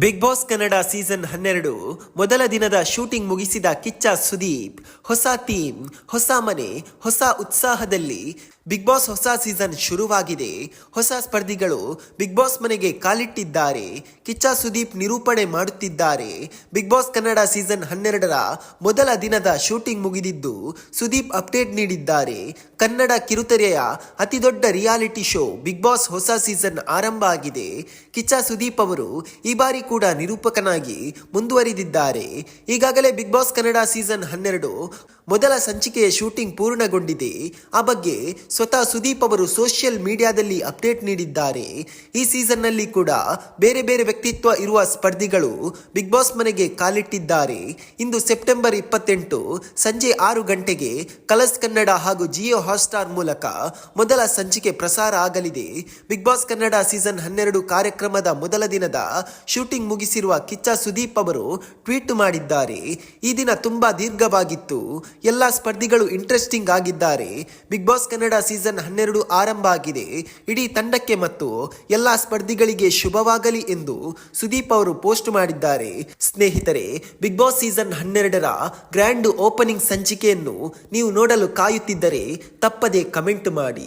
Big boss Kannada season ಹನ್ನೆರಡು ಮೊದಲ ದಿನದ ಶೂಟಿಂಗ್ ಮುಗಿಸಿದ ಕಿಚ್ಚ ಸುದೀಪ್. ಹೊಸ ಥೀಮ್ ಹೊಸ ಮನೆ, ಹೊಸ ಉತ್ಸಾಹದಲ್ಲಿ ಬಿಗ್ ಬಾಸ್ ಹೊಸ ಸೀಸನ್ ಶುರುವಾಗಿದೆ. ಹೊಸ ಸ್ಪರ್ಧಿಗಳು ಬಿಗ್ ಬಾಸ್ ಮನೆಗೆ ಕಾಲಿಟ್ಟಿದ್ದಾರೆ. ಕಿಚ್ಚ ಸುದೀಪ್ ನಿರೂಪಣೆ ಮಾಡುತ್ತಿದ್ದಾರೆ. ಬಿಗ್ ಬಾಸ್ ಕನ್ನಡ ಸೀಸನ್ ಹನ್ನೆರಡರ ಮೊದಲ ದಿನದ ಶೂಟಿಂಗ್ ಮುಗಿದಿದ್ದು, ಸುದೀಪ್ ಅಪ್ಡೇಟ್ ನೀಡಿದ್ದಾರೆ. ಕನ್ನಡ ಕಿರುತೆರೆಯ ಅತಿದೊಡ್ಡ ರಿಯಾಲಿಟಿ ಶೋ ಬಿಗ್ ಬಾಸ್ ಹೊಸ ಸೀಸನ್ ಆರಂಭ ಆಗಿದೆ. ಕಿಚ್ಚ ಸುದೀಪ್ ಅವರು ಈ ಬಾರಿ ಕೂಡ ನಿರೂಪಕನಾಗಿ ಮುಂದುವರಿದಿದ್ದಾರೆ. ಈಗಾಗಲೇ ಬಿಗ್ ಬಾಸ್ ಕನ್ನಡ ಸೀಸನ್ ಹನ್ನೆರಡು ಮೊದಲ ಸಂಚಿಕೆಯ ಶೂಟಿಂಗ್ ಪೂರ್ಣಗೊಂಡಿದೆ. ಆ ಬಗ್ಗೆ ಸ್ವತಃ ಸುದೀಪ್ ಅವರು ಸೋಷಿಯಲ್ ಮೀಡಿಯಾದಲ್ಲಿ ಅಪ್ಡೇಟ್ ನೀಡಿದ್ದಾರೆ. ಈ ಸೀಸನ್ನಲ್ಲಿ ಕೂಡ ಬೇರೆ ಬೇರೆ ವ್ಯಕ್ತಿತ್ವ ಇರುವ ಸ್ಪರ್ಧಿಗಳು ಬಿಗ್ ಬಾಸ್ ಮನೆಗೆ ಕಾಲಿಟ್ಟಿದ್ದಾರೆ. ಇಂದು ಸೆಪ್ಟೆಂಬರ್ ಇಪ್ಪತ್ತೆಂಟು ಸಂಜೆ ಆರು ಗಂಟೆಗೆ ಕಲರ್ಸ್ ಕನ್ನಡ ಹಾಗೂ ಜಿಯೋ ಹಾಟ್ಸ್ಟಾರ್ ಮೂಲಕ ಮೊದಲ ಸಂಚಿಕೆ ಪ್ರಸಾರ ಆಗಲಿದೆ. ಬಿಗ್ ಬಾಸ್ ಕನ್ನಡ ಸೀಸನ್ ಹನ್ನೆರಡು ಕಾರ್ಯಕ್ರಮದ ಮೊದಲ ದಿನದ ಶೂಟಿಂಗ್ ಮುಗಿಸಿರುವ ಕಿಚ್ಚ ಸುದೀಪ್ ಅವರು ಟ್ವೀಟ್ ಮಾಡಿದ್ದಾರೆ. ಈ ದಿನ ತುಂಬಾ ದೀರ್ಘವಾಗಿತ್ತು. ಎಲ್ಲಾ ಸ್ಪರ್ಧಿಗಳು ಇಂಟ್ರೆಸ್ಟಿಂಗ್ ಆಗಿದ್ದಾರೆ. ಬಿಗ್ ಬಾಸ್ ಕನ್ನಡ ಸೀಸನ್ ಹನ್ನೆರಡು ಆರಂಭ ಆಗಿದೆ. ಇಡೀ ತಂಡಕ್ಕೆ ಮತ್ತು ಎಲ್ಲ ಸ್ಪರ್ಧಿಗಳಿಗೆ ಶುಭವಾಗಲಿ ಎಂದು ಸುದೀಪ್ ಅವರು ಪೋಸ್ಟ್ ಮಾಡಿದ್ದಾರೆ. ಸ್ನೇಹಿತರೆ, ಬಿಗ್ ಬಾಸ್ ಸೀಸನ್ ಹನ್ನೆರಡರ ಗ್ರ್ಯಾಂಡ್ ಓಪನಿಂಗ್ ಸಂಚಿಕೆಯನ್ನು ನೀವು ನೋಡಲು ಕಾಯುತ್ತಿದ್ದರೆ ತಪ್ಪದೆ ಕಮೆಂಟ್ ಮಾಡಿ.